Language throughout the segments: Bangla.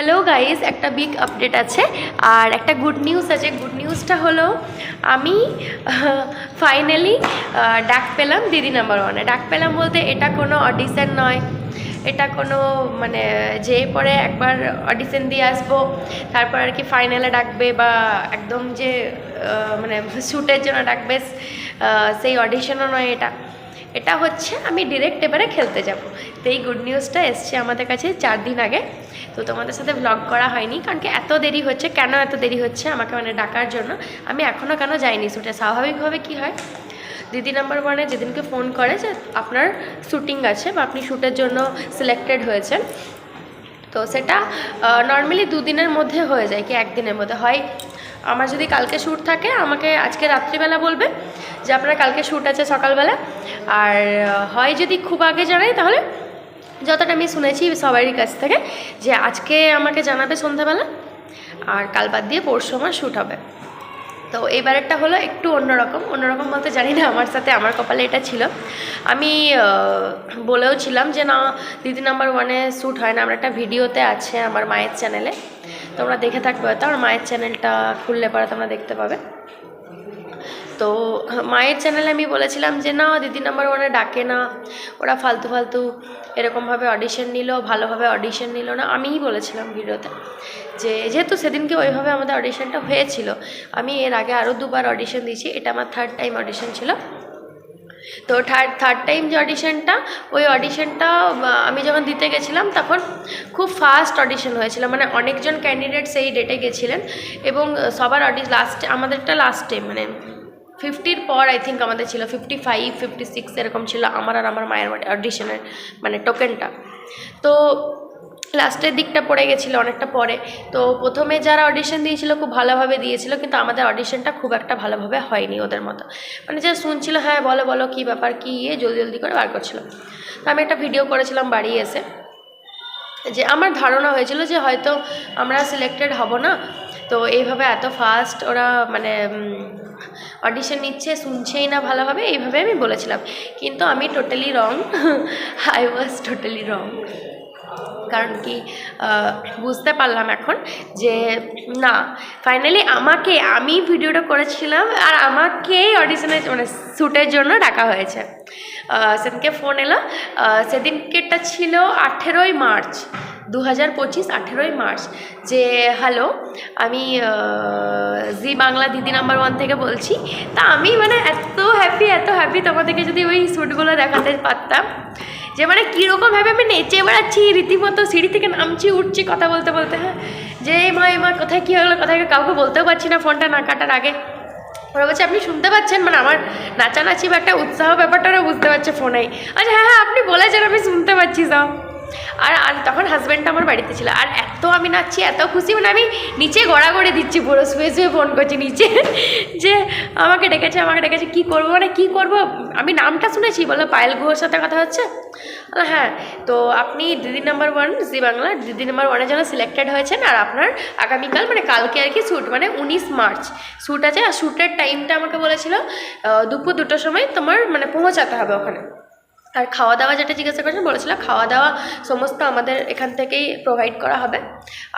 হ্যালো গাইজ একটা বিগ আপডেট আছে। আর একটা গুড নিউজ আছে। গুড নিউজটা হলো, আমি ফাইনালি ডাক পেলাম দিদি নাম্বার ওয়ানে ডাক পেলাম বলতে এটা কোনো অডিশন নয়। এটা কোনো মানে যে পরে একবার অডিশন দিয়ে আসব, তারপর আর কি ফাইনালে ডাকবে বা একদম যে মানে শ্যুটের জন্য ডাকবে সেই অডিশনও নয় এটা। এটা হচ্ছে আমি ডিরেক্ট এবারে খেলতে যাব। তো এই গুড নিউজটা এসছে আমাদের কাছে চার দিন আগে। তো তোমাদের সাথে ব্লগ করা হয়নি, কারণ কি এত দেরি হচ্ছে, কেন এত দেরি হচ্ছে আমাকে মানে ডাকার জন্য। আমি এখনও কেন যাইনি শ্যুটে স্বাভাবিকভাবে কি হয়? দিদি নাম্বার ওয়ানে যেদিনকে ফোন করে যে আপনার শ্যুটিং আছে বা আপনি শ্যুটের জন্য সিলেক্টেড হয়েছেন, তো সেটা নর্মালি দুদিনের মধ্যে হয়ে যায়, কি একদিনের মধ্যে? হয় আমার যদি কালকে শ্যুট থাকে, আমাকে আজকে রাত্রিবেলা বলবে যে আপনার কালকে শ্যুট আছে সকালবেলা। আর হয় যদি খুব আগে জানাই, তাহলে যতটা আমি শুনেছি সবারই কাছ থেকে যে আজকে আমাকে জানাবে সন্ধ্যাবেলা, আর কাল বাদ দিয়ে পরশু আমার শ্যুট হবে। তো এবারেরটা হলো একটু অন্যরকম অন্যরকম বলতে জানি না, আমার সাথে আমার কপালে এটা ছিল। আমি বলেও ছিলাম যে না, দিদি নাম্বার ওয়ানে শ্যুট হয় না। আমার একটা ভিডিওতে আছে আমার মায়ের চ্যানেলে তোমরা দেখে থাকবে হয়তো আমার মায়ের চ্যানেলটা খুললে পরে তোমরা দেখতে পাবে। তো মায়ের চ্যানেলে আমি বলেছিলাম যে, না, দিদি নাম্বার ওয়ানে ডাকে না। ওরা ফালতু ফালতু এরকমভাবে অডিশন নিল, ভালোভাবে অডিশন নিল না। আমিই বলেছিলাম ভিডিওতে যে, যেহেতু সেদিনকে ওইভাবে আমাদের অডিশনটা হয়েছিল, আমি এর আগে আরও দুবার অডিশন দিয়েছি। এটা আমার থার্ড টাইম অডিশন ছিল। তো থার্ড থার্ড টাইম যে অডিশনটা ওই অডিশনটা আমি যখন দিতে গেছিলাম, তখন খুব ফাস্ট অডিশন হয়েছিল। মানে অনেকজন ক্যান্ডিডেট সেই ডেটে গেছিলেন এবং সবার অডি লাস্ট আমাদেরটা লাস্টে মানে ফিফটির পর আই থিঙ্ক আমাদের ছিল ফিফটি ফাইভ ফিফটি সিক্স এরকম ছিল আমার আর আমার মায়ের অডিশনের মানে টোকেনটা তো লাস্টের দিকটা পড়ে গেছিল অনেকটা পরে। তো প্রথমে যারা অডিশন দিয়েছিল খুব ভালোভাবে দিয়েছিল, কিন্তু আমাদের অডিশনটা খুব একটা ভালোভাবে হয়নি ওদের মতো। মানে যা শুনছিল হ্যাঁ বলো বলো, কী ব্যাপার, কী ইয়ে? জলদি জলদি করে বার করছিল। তো আমি একটা ভিডিও করেছিলাম বাড়ি এসে, যে আমার ধারণা হয়েছিল যে হয়তো আমরা সিলেক্টেড হব না। তো এইভাবে এত ফাস্ট ওরা মানে অডিশন নিচ্ছে, শুনছেই না ভালোভাবে, এইভাবে আমি বলেছিলাম। কিন্তু আমি totally wrong I was totally wrong কারণ কি বুঝতে পারলাম এখন যে না ফাইনালি আমাকে, আমি ভিডিওটা করেছিলাম আর আমাকেই অডিশনের মানে শ্যুটের জন্য ডাকা হয়েছে। সেদিনকে ফোন এলো। সেদিনকেটা ছিল আঠেরোই মার্চ দু হাজার পঁচিশ আঠেরোই মার্চ। যে, হ্যালো, আমি জি বাংলা দিদি নাম্বার ওয়ান থেকে বলছি। তা আমি মানে এত হ্যাপি এত হ্যাপি তোমাদেরকে যদি ওই শ্যুটগুলো দেখাতে পারতাম। যে মানে কীরকমভাবে আমি নেচে বেড়াচ্ছি রীতিমতো সিঁড়ি থেকে নামছি, উঠছি কথা বলতে বলতে হ্যাঁ? যে মা মা, কোথায় কী হলো, কোথায় কাউকে বলতেও পারছি না ফোনটা না কাটার আগে। ওরা বলছে, আপনি শুনতে পাচ্ছেন? মানে আমার নাচানাচি বা একটা উৎসাহ ব্যাপারটা ওরা বুঝতে পারছে ফোনে আচ্ছা হ্যাঁ হ্যাঁ আপনি বলেছেন, আমি শুনতে পাচ্ছি সব আর আর তখন হাজব্যান্ডটা আমার বাড়িতে ছিল। আর এত আমি নাচছি, এত খুশি মানে আমি নিচে গড়াগড়ি দিচ্ছি পুরো, শুয়ে শুয়ে ফোন করছি নিচে। যে আমাকে ডেকেছে আমাকে ডেকেছে, কী করব? মানে কী করব? আমি নামটা শুনেছি, বলে পায়েল গুহর সাথে কথা হচ্ছে। হ্যাঁ তো আপনি দিদি নাম্বার ওয়ান জি বাংলা, দিদি নাম্বার ওয়ানের জন্য সিলেক্টেড হয়েছেন, আর আপনার আগামীকাল মানে কালকে আর কি শ্যুট মানে উনিশ মার্চ শ্যুট আছে, আর শ্যুটের টাইমটা আমাকে বলেছিল দুপুর দুটোর সময় তোমার মানে পৌঁছাতে হবে ওখানে। আর খাওয়া দাওয়া যেটা জিজ্ঞাসা করেছেন, বলেছিল খাওয়া দাওয়া সমস্ত আমাদের এখান থেকেই প্রোভাইড করা হবে।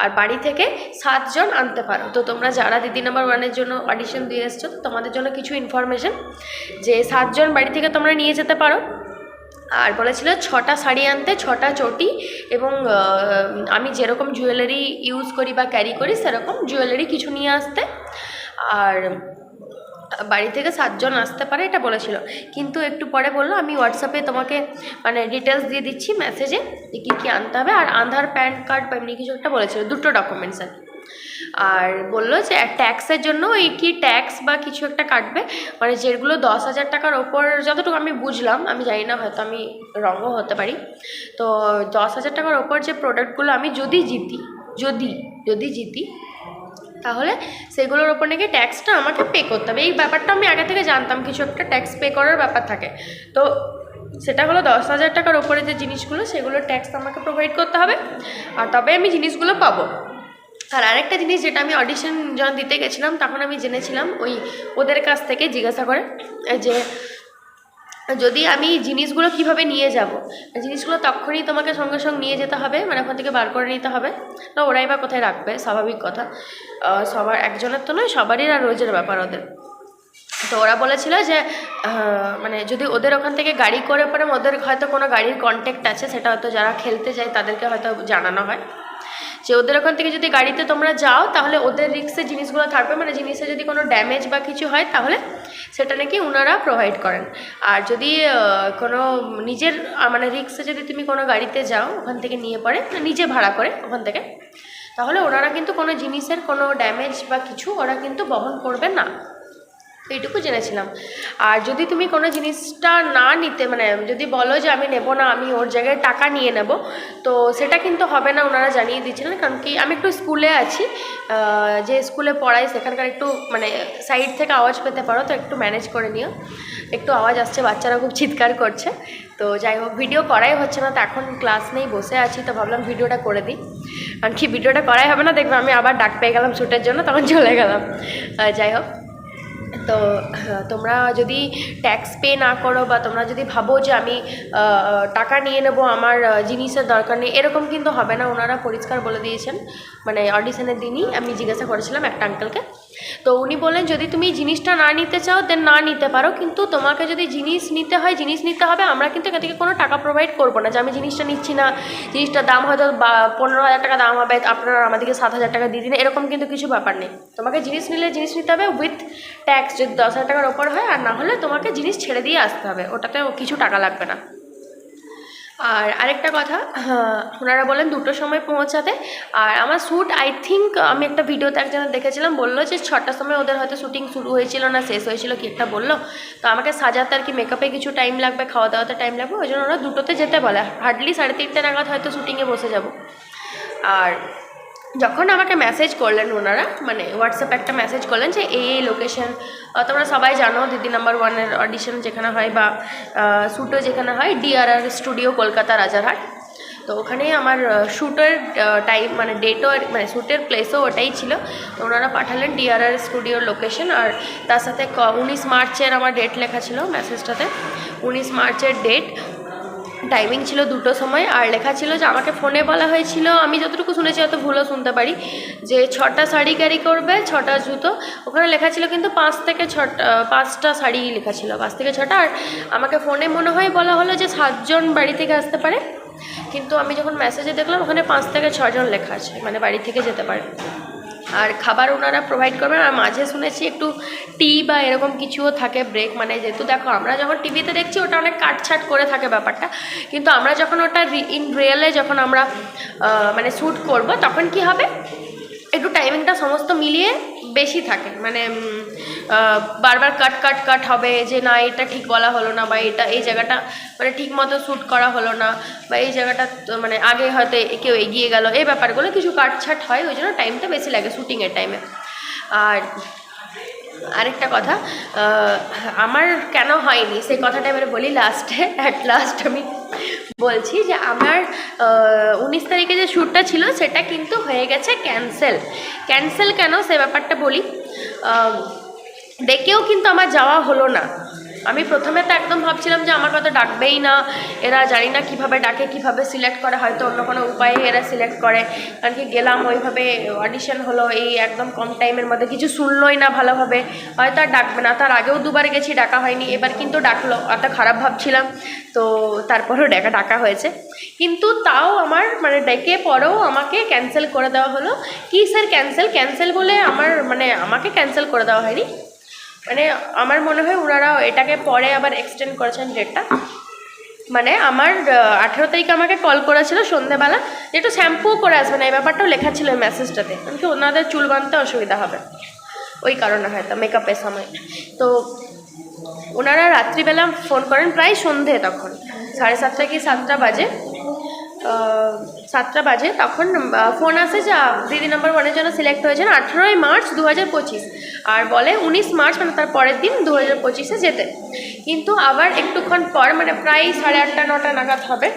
আর বাড়ি থেকে সাতজন আনতে পারো। তো তোমরা যারা দিদি নাম্বার ওয়ানের জন্য অডিশন দিয়ে এসছো তোমাদের জন্য কিছু ইনফরমেশন যে সাতজন বাড়ি থেকে তোমরা নিয়ে যেতে পারো। আর বলেছিল ছটা শাড়ি আনতে, ছটা চটি এবং আমি যেরকম জুয়েলারি ইউজ করি বা ক্যারি করি, সেরকম জুয়েলারি কিছু নিয়ে আসতে। আর বাড়ি থেকে সাতজন আসতে পারে, এটা বলেছিল। কিন্তু একটু পরে বলল, আমি হোয়াটসঅ্যাপে তোমাকে মানে ডিটেলস দিয়ে দিচ্ছি মেসেজে যে কী কী আনতে হবে। আর আধার, প্যান কার্ড বা এমনি কিছু একটা বলেছিল, দুটো ডকুমেন্টস আর আর বলল যে ট্যাক্সের জন্য এই কি ট্যাক্স বা কিছু একটা কাটবে মানে যেগুলো দশ হাজার টাকার ওপর, যতটুকু আমি বুঝলাম, আমি জানি না, হয়তো আমি রঙও হতে পারি। তো দশ হাজার টাকার ওপর যে প্রোডাক্টগুলো আমি যদি জিতি, যদি যদি জিতি তাহলে সেগুলোর ওপর নাকি ট্যাক্সটা আমাকে পে করতে হবে। এই ব্যাপারটা আমি আগে থেকে জানতাম, কিছু একটা ট্যাক্স পে করার ব্যাপার থাকে। তো সেটা হলো দশ হাজার টাকার ওপরে যে জিনিসগুলো, সেগুলোর ট্যাক্স আমাকে প্রোভাইড করতে হবে। আর তবে আমি জিনিসগুলো পাবো। আর আরেকটা জিনিস যেটা আমি অডিশন যখন দিতে গেছিলাম, তখন আমি জেনেছিলাম ওই ওদের কাছ থেকে জিজ্ঞাসা করে, যে যদি আমি জিনিসগুলো কীভাবে নিয়ে যাব? জিনিসগুলো তখনই তোমাকে সঙ্গে সঙ্গে নিয়ে যেতে হবে মানে ওখান থেকে বার করে নিতে হবে। না, ওরাই বা কোথায় রাখবে? স্বাভাবিক কথা। সবার, একজনের তো নয়, সবারই আর রোজের ব্যাপার ওদের। তো ওরা বলেছিল যে মানে যদি ওদের ওখান থেকে গাড়ি করে, পরে ওদের হয়তো কোনো গাড়ির কন্ট্যাক্ট আছে, সেটা হয়তো যারা খেলতে যায়, তাদেরকে হয়তো জানানো হয়। যে ওদের ওখান থেকে যদি গাড়িতে তোমরা যাও, তাহলে ওদের রিক্সে জিনিসগুলো থাকবে। মানে জিনিসে যদি কোনো ড্যামেজ বা কিছু হয়, তাহলে সেটা নাকি ওনারা প্রোভাইড করেন। আর যদি কোনো নিজের মানে রিক্সে যদি তুমি কোনো গাড়িতে যাও, ওখান থেকে নিয়ে পড়ে নিজে ভাড়া করে ওখান থেকে, তাহলে ওনারা কিন্তু কোনো জিনিসের কোনো ড্যামেজ বা কিছু ওরা কিন্তু বহন করবে না। এইটুকু জেনেছিলাম। আর যদি তুমি কোনো জিনিসটা না নিতে মানে যদি বলো যে আমি নেব না, আমি ওর জায়গায় টাকা নিয়ে নেব, তো সেটা কিন্তু হবে না ওনারা জানিয়ে দিচ্ছিলেন কারণ কি, আমি একটু স্কুলে আছি যে স্কুলে পড়াই, সেখানকার একটু মানে সাইড থেকে আওয়াজ পেতে পারো, তো একটু ম্যানেজ করে নিও। একটু আওয়াজ আসছে, বাচ্চারা খুব চিৎকার করছে। তো যাই হোক, ভিডিও করাই হচ্ছে না, তো এখন ক্লাস নেই, বসে আছি, তো ভাবলাম ভিডিওটা করে দিই। কারণ কি, ভিডিওটা করাই হবে না, দেখবে আমি আবার ডাক পেয়ে গেলাম শ্যুটের জন্য, তখন চলে গেলাম। যাই হোক। তো, তোমরা যদি ট্যাক্স পে না করো বা তোমরা যদি ভাবো যে আমি টাকা নিয়ে নেব, আমার জিনিসের দরকার নেই, এরকম কিন্তু হবে না। ওনারা পরিষ্কার বলে দিয়েছেন। মানে অডিশনের দিনই আমি জিজ্ঞাসা করেছিলাম একটা আঙ্কেলকে তো উনি বললেন, যদি তুমি জিনিসটা না নিতে চাও দেন না নিতে পারো। কিন্তু তোমাকে যদি জিনিস নিতে হয়, জিনিস নিতে হবে, আমরা কিন্তু এখান থেকে কোনো টাকা প্রোভাইড করব না। যে আমি জিনিসটা নিচ্ছি না, জিনিসটার দাম হয়তো বা পনেরো হাজার টাকা দাম হবে, আপনারা আমাদেরকে সাত হাজার টাকা দিয়ে দিন। এরকম কিন্তু কিছু ব্যাপার নেই। তোমাকে জিনিস নিলে জিনিস নিতে হবে উইথ ট্যাক্স যদি দশ হাজার টাকার ওপর হয়, আর না হলে তোমাকে জিনিস ছেড়ে দিয়ে আসতে হবে। ওটাতে কিছু টাকা লাগবে না। আর আরেকটা কথা, ওনারা বলেন দুটোর সময় পৌঁছাতে। আর আমার শ্যুট আই থিঙ্ক আমি একটা ভিডিওতে একজনের দেখেছিলাম, বলল যে ছটার সময় ওদের হয়তো শ্যুটিং শুরু হয়েছিল না, শেষ হয়েছিল কি একটা বলল। তো আমাকে সাজাতে আর কি মেকআপে কিছু টাইম লাগবে খাওয়া দাওয়াতে টাইম লাগবে, ওই জন্য ওরা দুটোতে যেতে বলে। হার্ডলি সাড়ে তিনটে নাগাদ হয়তো শ্যুটিংয়ে বসে যাব। আর যখন আমাকে মেসেজ করলেন ওনারা মানে হোয়াটসঅ্যাপে একটা মেসেজ করলেন যে এই এই লোকেশন তোমরা সবাই জানো দিদি নাম্বার ওয়ানের অডিশন যেখানে হয় বা শ্যুটও যেখানে হয় ডিআরআর স্টুডিও কলকাতা রাজারহাট তো ওখানে আমার শ্যুটের টাইম মানে ডেটও মানে শ্যুটের প্লেসও ওটাই ছিল। তো ওনারা পাঠালেন ডিআরআর স্টুডিওর লোকেশন আর তার সাথে উনিশ মার্চের আমার ডেট লেখা ছিল মেসেজটাতে উনিশ মার্চের ডেট টাইমিং ছিল দুটো সময়, আর লেখা ছিল যে আমাকে ফোনে বলা হয়েছিল, আমি যতটুকু শুনেছি হয়তো ভুলও শুনতে পারি, যে ছটা শাড়ি ক্যারি করবে, ছটা জুতো, ওখানে লেখা ছিল কিন্তু পাঁচ থেকে ছটা পাঁচটা শাড়ি লেখা ছিল, পাঁচ থেকে ছটা, আর আমাকে ফোনে মনে হয় বলা হলো যে সাতজন বাড়ি থেকে আসতে পারে, কিন্তু আমি যখন মেসেজে দেখলাম ওখানে পাঁচ থেকে ছজন লেখা আছে মানে বাড়ি থেকে যেতে পারে। আর খাবার ওনারা প্রোভাইড করবেন। আর মাঝে শুনেছি একটু টি বা এরকম কিছুও থাকে ব্রেক মানে যেহেতু দেখো আমরা যখন টিভিতে দেখছি ওটা অনেক কাটছাট করে থাকে ব্যাপারটা। কিন্তু আমরা যখন ওটা ইন রিয়েলে যখন আমরা মানে শ্যুট করব, তখন কি হবে? একটু টাইমিংটা সমস্ত মিলিয়ে বেশি থাকে। মানে বারবার কাট কাট কাট হবে যে না, এটা ঠিক বলা হলো না বা এটা, এই জায়গাটা মানে ঠিক মতো শ্যুট করা হলো না বা এই জায়গাটা মানে আগে হয়তো কেউ এগিয়ে গেল। এই ব্যাপারগুলো কিছু কাটছাট হয়, ওই জন্য টাইমটা বেশি লাগে শ্যুটিংয়ের টাইমে আর আরেকটা কথা আমার কেন হয়নি? সেই কথাটা এবারে বলি লাস্টে অ্যাট লাস্ট আমি বলছি যে আমার উনিশ তারিখে যে শ্যুটটা ছিল, সেটা কিন্তু হয়ে গেছে ক্যান্সেল ক্যান্সেল কেন? সে ব্যাপারটা বলি। ডেকেও কিন্তু আমার যাওয়া হলো না। আমি প্রথমে তো একদম ভাবছিলাম যে আমার কথা ডাকবেই না। এরা জানি না কীভাবে ডাকে, কীভাবে সিলেক্ট করে, হয়তো অন্য কোনো উপায়ে এরা সিলেক্ট করে। কারণ কি গেলাম, ওইভাবে অডিশন হলো, এই একদম কম টাইমের মধ্যে কিছু শুনলোই না ভালোভাবে। হয়তো আর ডাকবে না। তার আগেও দুবার গেছি, ডাকা হয়নি। এবার কিন্তু ডাকলো, অত খারাপ ভাবছিলাম। তো তারপরেও ডাকা ডাকা হয়েছে। কিন্তু তাও আমার মানে ডেকে পরেও আমাকে ক্যান্সেল করে দেওয়া হলো। কি স্যার ক্যান্সেল ক্যান্সেল বলে আমার মানে আমাকে ক্যান্সেল করে দেওয়া হয়নি। মানে আমার মনে হয় ওনারা এটাকে পরে আবার এক্সটেন্ড করেছেন ডেটটা মানে আমার আঠেরো তারিখে আমাকে কল করেছিল সন্ধেবেলা যে একটু শ্যাম্পুও করে আসবে না, এই ব্যাপারটাও লেখা ছিল মেসেজটাতে কারণ কি ওনাদের চুল বাঁধতে অসুবিধা হবে। ওই কারণে হয়তো মেকআপের সময়। তো ওনারা রাত্রিবেলা ফোন করেন, প্রায় সন্ধে তখন, সাড়ে সাতটা কি সাতটা বাজে। সাতটা বাজে, তখন ফোন আসে যে দিদি নাম্বার ওয়ানের জন্য সিলেক্ট হয়েছেন আঠেরোই মার্চ দু হাজার পঁচিশ। আর বলে উনিশ মার্চ মানে তার পরের দিন দু হাজার পঁচিশে যেতে। কিন্তু আবার একটুক্ষণ পর মানে প্রায় সাড়ে আটটা, নটা নাগাদ হবে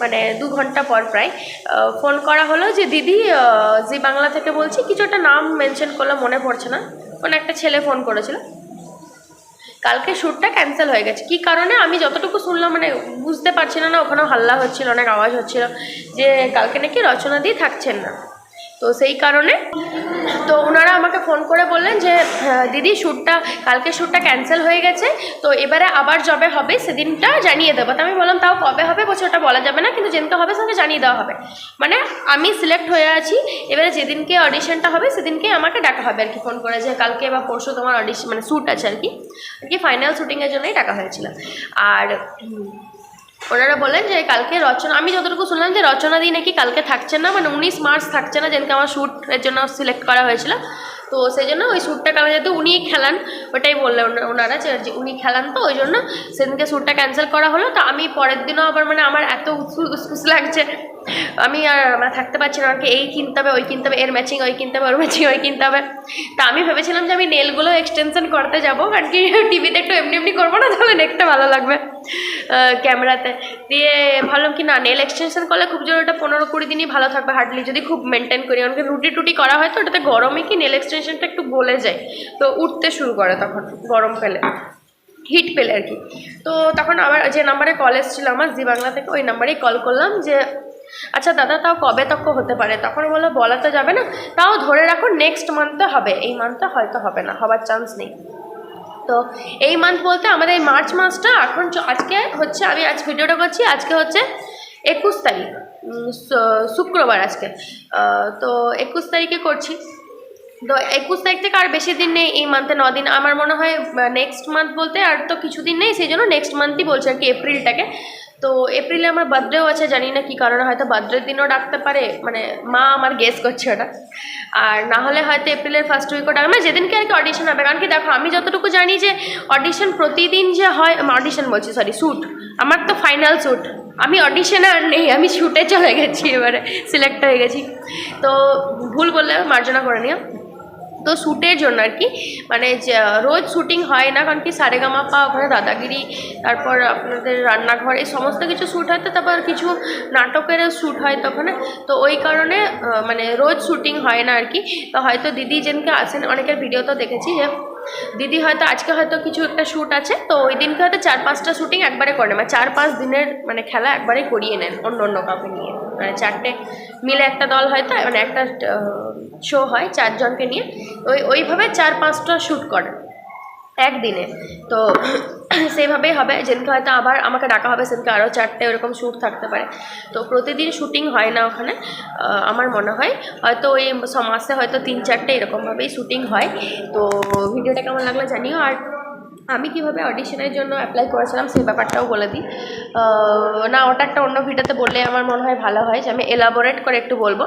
মানে দু ঘণ্টা পর প্রায় ফোন করা হলো যে, দিদি জি বাংলা থেকে বলছি, কিছু একটা নাম মেনশন করল মনে পড়ছে না। কোনো একটা ছেলে ফোন করেছিল। কালকে শ্যুটটা ক্যান্সেল হয়ে গেছে। কি কারণে? আমি যতটুকু শুনলাম মানে বুঝতে পারছি না না ওখানেও হাল্লা হচ্ছিল, অনেক আওয়াজ হচ্ছিল যে কালকে নাকি রচনা দিয়ে থাকছেন না। তো সেই কারণে তো ওনারা আমাকে ফোন করে বললেন যে দিদি, শ্যুটটা, কালকে শ্যুটটা ক্যান্সেল হয়ে গেছে, তো এবারে আবার যবে হবে, সেদিনটা জানিয়ে দেবো। তো আমি বললাম, তাও কবে হবে? বলছে, ওটা বলা যাবে না, কিন্তু যেদিনকে হবে, সেদিনকে জানিয়ে দেওয়া হবে। মানে আমি সিলেক্ট হয়ে আছি, এবারে যেদিনকে অডিশনটা হবে, সেদিনকে আমাকে ডাকা হবে আর কি ফোন করে যে, কালকে বা পরশু তোমার অডিশন মানে শ্যুট আছে আর কি। আর কি ফাইনাল শ্যুটিংয়ের জন্যই ডাকা হয়েছিল। আর ওনারা বলেন যে কালকে রচনা, আমি যতটুকু শুনলাম যে রচনা দিয়ে নাকি কালকে থাকছেন না মানে উনিশ মার্চ থাকছে না যেদিনকে আমার শ্যুটের জন্য সিলেক্ট করা হয়েছিল। তো সেই জন্য ওই শ্যুটটা কারণে যেহেতু উনিই খেলান, ওটাই বললেন ওনারা যে উনি খেলান তো, ওই জন্য সেদিনকে শ্যুটটা ক্যান্সেল করা হলো। তো আমি পরের দিনও আবার মানে আমার এত উৎসুস লাগছে, আমি আর মানে থাকতে পারছি না, আমাকে এই কিনতে হবে, ওই কিনতে হবে, এর ম্যাচিং ওই কিনতে হবে, ওর ম্যাচিং ওই কিনতে হবে। তা আমি ভেবেছিলাম যে আমি নেলগুলো এক্সটেনশন করতে যাব, কারণ কি টিভিতে একটু এমনি এমনি করব না, তাহলে দেখতে ভালো লাগবে। ক্যামেরাতে। দিয়ে ভাবলাম কি না নেল এক্সটেনশন করলে খুব জোর ওটা পনেরো কুড়ি দিনই ভালো থাকবে হার্ডলি যদি খুব মেনটেন করি। অনেকে রুটি টুটি করা হয় তো, ওটাতে গরমে কি নেল এক্সটেনশনটা একটু গলে যায়। তো উঠতে শুরু করে তখন, গরম পেলে হিট পেলে আর কি। তো তখন আবার যে নাম্বারে কল এসেছিল আমার, জি বাংলা থেকে, ওই নাম্বারেই কল করলাম যে আচ্ছা দাদা, তাও কবে তক হতে পারে? তখন বলল, বলা তো যাবে না, তাও ধরে রাখো নেক্সট মান্থে হবে। এই মান্থে হয়তো হবে না, হবার চান্স নেই। তো এই মান্থ বলতে আমাদের এই মার্চ মাসটা এখন আজকে হচ্ছে আমি আজ ভিডিওটা করছি। আজকে হচ্ছে একুশ তারিখ শুক্রবার আজকে। তো একুশ তারিখে করছি। তো একুশ তারিখ থেকে আর বেশি দিন নেই এই মান্থে দিন। আমার মনে হয় নেক্সট মান্থ বলতে আর তো কিছুদিন নেই, সেই জন্য নেক্সট মান্থই বলছে আর কি এপ্রিলটাকে তো এপ্রিলে আমার বার্থডেও আছে, জানি না কী কারণে, হয়তো বার্থডের দিনও ডাকতে পারে মানে মা আমার গেস করছে ওটা। আর না হলে হয়তো এপ্রিলের ফার্স্ট উইকও ডাক মানে যেদিনকে আর কি অডিশন হবে, কারণ কি দেখো, আমি যতটুকু জানি যে অডিশন প্রতিদিন যে হয় অডিশন বলছি সরি শ্যুট আমার তো ফাইনাল শ্যুট আমি অডিশনে আর নেই, আমি শ্যুটে চলে গেছি, এবারে সিলেক্ট হয়ে গেছি। তো ভুল বললে মার্জনা করে নিও। তো শ্যুটের জন্য আর কি। মানে রোজ শ্যুটিং হয় না, কারণ কি সারেগামাপা ওখানে দাদাগিরি, তারপর আপনাদের রান্নাঘর, এই সমস্ত কিছু শ্যুট হয় তো তারপর কিছু নাটকেরও শ্যুট হয় তখন। তো ওই কারণে মানে রোজ শ্যুটিং হয় না আর কি। তো হয়তো দিদি যেনকে আসেন, অনেকের ভিডিও তো দেখেছি যে দিদি হয়তো আজকে হয়তো কিছু একটা শ্যুট আছে, তো ওই দিনকে হয়তো চার পাঁচটা শ্যুটিং একবারে করে। মানে চার পাঁচ দিনের মানে খেলা একবারে করিয়ে নেন অন্য অন্য কাউকে নিয়ে। মানে চারটে মিলে একটা দল হয়তো মানে একটা শো হয় চারজনকে নিয়ে। ওই, ওইভাবে চার পাঁচটা শ্যুট করে একদিনে। তো সেইভাবেই হবে। যেদিনকে হয়তো আবার আমাকে ডাকা হবে, সেদিনকে আরও চারটে ওরকম শ্যুট থাকতে পারে। তো প্রতিদিন শ্যুটিং হয় না ওখানে আমার মনে হয়। হয়তো ওই মাসে হয়তো তিন চারটে এরকমভাবেই শ্যুটিং হয়। তো ভিডিওটা কেমন লাগল জানিও। আর আমি কীভাবে অডিশনের জন্য অ্যাপ্লাই করেছিলাম সেই ব্যাপারটাও বলে দিই। না, ওটা একটা অন্য ভিডিওতে বললে আমার মনে হয় ভালো হয় যে আমি এলাবোরেট করে একটু বলব।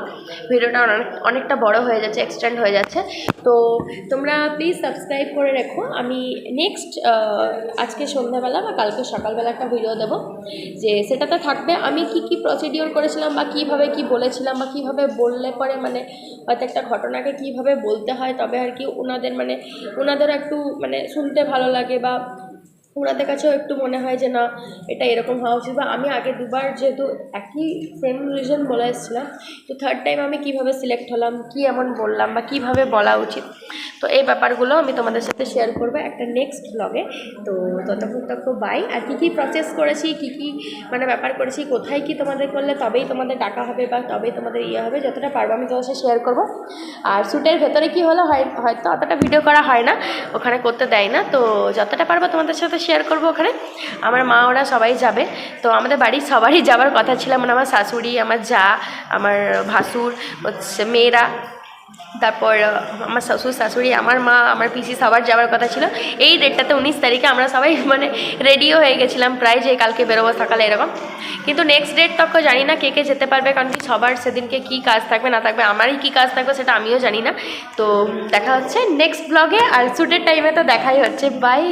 ভিডিওটা অনেক, অনেকটা বড় হয়ে যাচ্ছে এক্সটেন্ড হয়ে যাচ্ছে। তো তোমরা প্লিজ সাবস্ক্রাইব করে রেখো। আমি নেক্সট আজকে সন্ধ্যাবেলা বা কালকে সকালবেলা একটা ভিডিও দেবো যে সেটাতে থাকবে। আমি কি কি প্রসিডিওর করেছিলাম বা কীভাবে কি বলেছিলাম বা কীভাবে বললে পরে মানে হয়তো একটা ঘটনাকে কীভাবে বলতে হয়, তবে আর কি ওনাদের মানে ওনাদের একটু মানে শুনতে ভালো লাগে। বা ওনাদের কাছেও একটু মনে হয় যে, না, এটা এরকম হওয়া উচিত। বা আমি আগে দুবার যেহেতু একই ফ্রেন্ড রিজন বলে এসেছিলাম, তো থার্ড টাইম আমি কীভাবে সিলেক্ট হলাম, কি এমন বললাম বা কীভাবে বলা উচিত? তো এই ব্যাপারগুলো আমি তোমাদের সাথে শেয়ার করব একটা নেক্সট ব্লগে তো ততক্ষণ তত by R key key process করেছি, কী কী মানে ব্যাপার করেছি, কোথায় কি তোমাদের করলে তবেই তোমাদের ডাকা হবে বা তবেই তোমাদের ইয়ে হবে, যতটা পারব আমি তোমাদের সাথে শেয়ার করব। আর শ্যুটের ভেতরে কি হলো হয়, হয়তো অতটা ভিডিও করা হয় না, ওখানে করতে দেয় না। তো যতটা পারব তোমাদের সাথে শেয়ার করব ওখানে। আমার মা, ওরা সবাই যাবে। তো আমাদের বাড়ির সবারই যাবার কথা ছিল। মানে আমার শাশুড়ি, আমার যা, আমার ভাসুর, হচ্ছে মেয়েরা, তারপর, আমার শ্বশুর, শাশুড়ি, আমার মা, আমার পিসি সবার যাওয়ার কথা ছিল। এই ডেটটাতে উনিশ তারিখে আমরা সবাই মানে রেডিও হয়ে গেছিলাম। প্রায় যে কালকে বেরোবো সকালে এরকম। কিন্তু নেক্সট ডেট তখন জানি না কে কে যেতে পারবে, কারণ কি সবার সেদিনকে কী কাজ থাকবে, না থাকবে, আমারই কী কাজ থাকবে সেটা আমিও জানি না। তো দেখা হচ্ছে নেক্সট ব্লগে আর শ্যুটের টাইমে তো দেখাই হচ্ছে। বাই